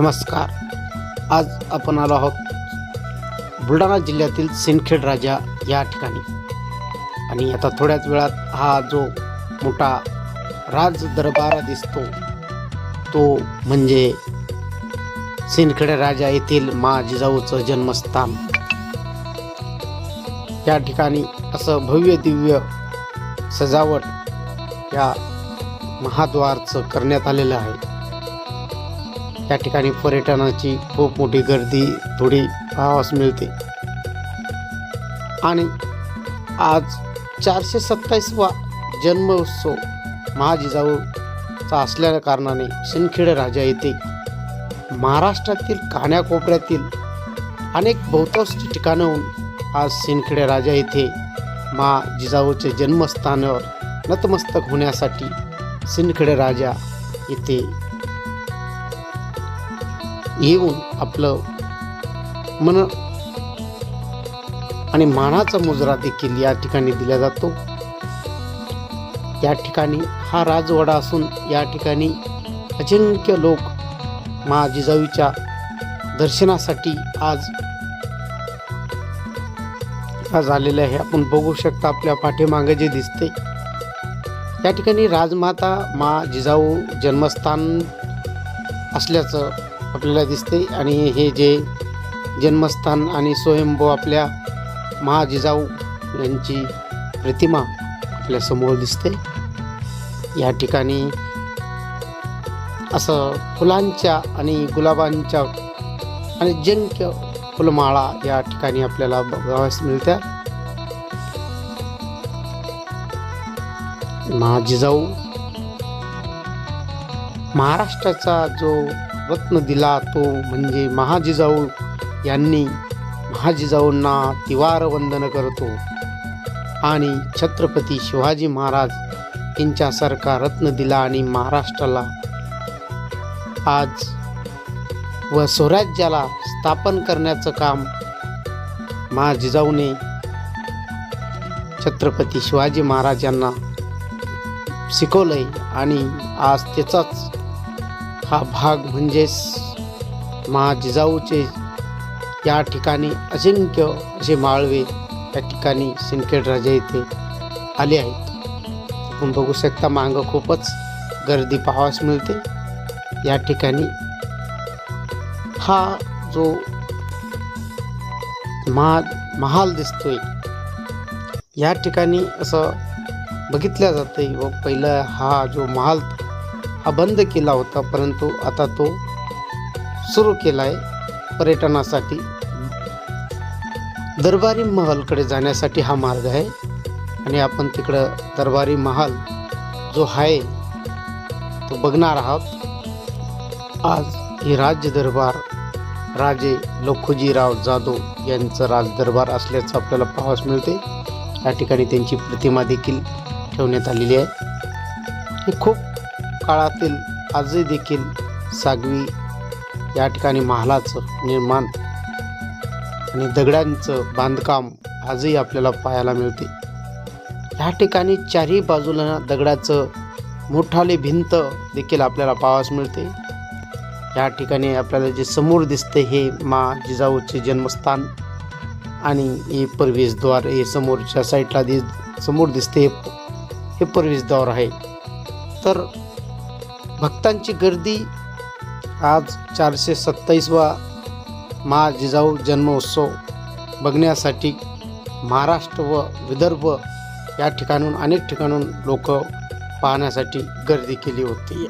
नमस्कार. आज आपण आलो आहोत बुलढाणा जिल्ह्यातील सिंदखेड राजा या ठिकाणी. आणि आता थोड्याच वेळात हा जो मोठा राज दरबार दिसतो तो म्हणजे सिंदखेड राजा येथील मा जिजाऊचं जन्मस्थान. या ठिकाणी असं भव्य दिव्य सजावट या महाद्वारचं करण्यात आलेलं आहे. या ठिकाणी पर्यटनाची खूप मोठी गर्दी थोडी पाहावास मिळते. आणि आज चारशे सत्तावीसवा जन्म उत्सव महाजिजाऊचा असल्या कारणाने सिंदखेड राजा येथे महाराष्ट्रातील कान्याकोपऱ्यातील अनेक बहुतांश ठिकाणाहून आज सिंदखेड राजा येथे मा जिजाऊचे जन्मस्थानावर नतमस्तक होण्यासाठी सिंदखेड राजा येथे येऊन आपलं मन आणि मानाचा मुजरा देखील या ठिकाणी दिला जातो. या ठिकाणी हा राजवाडा असून या ठिकाणी अजिंक्य लोक मा जिजाऊच्या दर्शनासाठी आज आज आलेले आहे. आपण बघू शकता आपल्या पाठीमागे जे दिसते. या ठिकाणी राजमाता मा जिजाऊ जन्मस्थान असल्याचं आपल्याला दिसते. आणि हे जे जन्मस्थान आणि स्वयंभू आपल्या महाजिजाऊ यांची प्रतिमा आपल्यासमोर दिसते. या ठिकाणी असं फुलांच्या आणि गुलाबांच्या आणि जंक्य फुलमाळा या ठिकाणी आपल्याला बघाव्यास मिळत्या. महाजिजाऊ महाराष्ट्राचा जो रत्न दिला तो म्हणजे महाजिजाऊ यांनी महाजिजाऊंना तिवार वंदन करतो. आणि छत्रपती शिवाजी महाराज यांच्यासारखा रत्न दिला आणि महाराष्ट्राला आज व स्वराज्याला स्थापन करण्याचं काम महाजिजाऊने छत्रपती शिवाजी महाराज यांना शिकवलंय. आणि आज त्याचाच हा भाग म्हणजेच महा जिजाऊचे या ठिकाणी अजिंक्य असे माळवे या ठिकाणी सिंदखेड राजा येथे आले आहेत. आपण बघू शकता मागं खूपच गर्दी पाहावास मिळते. या ठिकाणी हा जो महा महाल दिसतोय या ठिकाणी असं बघितल्या जाते व पहिलं हा जो महाल हा बंद केला होता परंतु आता तो सुरू केला आहे पर्यटनासाठी. दरबारी महलकडे जाण्यासाठी हा मार्ग आहे आणि आपण तिकडं दरबारी महाल जो आहे तो बघणार आहोत. आज ही राज्य दरबार राजे लखुजीराव जाधव यांचं राजदरबार असल्याचं आपल्याला पाहावयास मिळते. या ठिकाणी त्यांची प्रतिमा देखील ठेवण्यात आलेली आहे. हे खूप काळातील आजही देखील सागवी या ठिकाणी महालाचं निर्माण आणि दगडांचं बांधकाम आजही आपल्याला पाहायला मिळते. या ठिकाणी चारही बाजूला दगडाचं मोठाले भिंत देखील आपल्याला पाहावयास मिळते. या ठिकाणी आपल्याला जे समोर दिसते हे मा जिजाऊचे जन्मस्थान आणि हे प्रवेशद्वार हे समोरच्या साईडला दि समोर दिसते हे प्रवेशद्वार आहे. तर भक्तांची गर्दी आज चारशे सत्तावीसवा मा जिजाऊ जन्मोत्सव बघण्यासाठी महाराष्ट्र व विदर्भ या ठिकाणून अनेक ठिकाणून लोक पाहण्यासाठी गर्दी केली होती.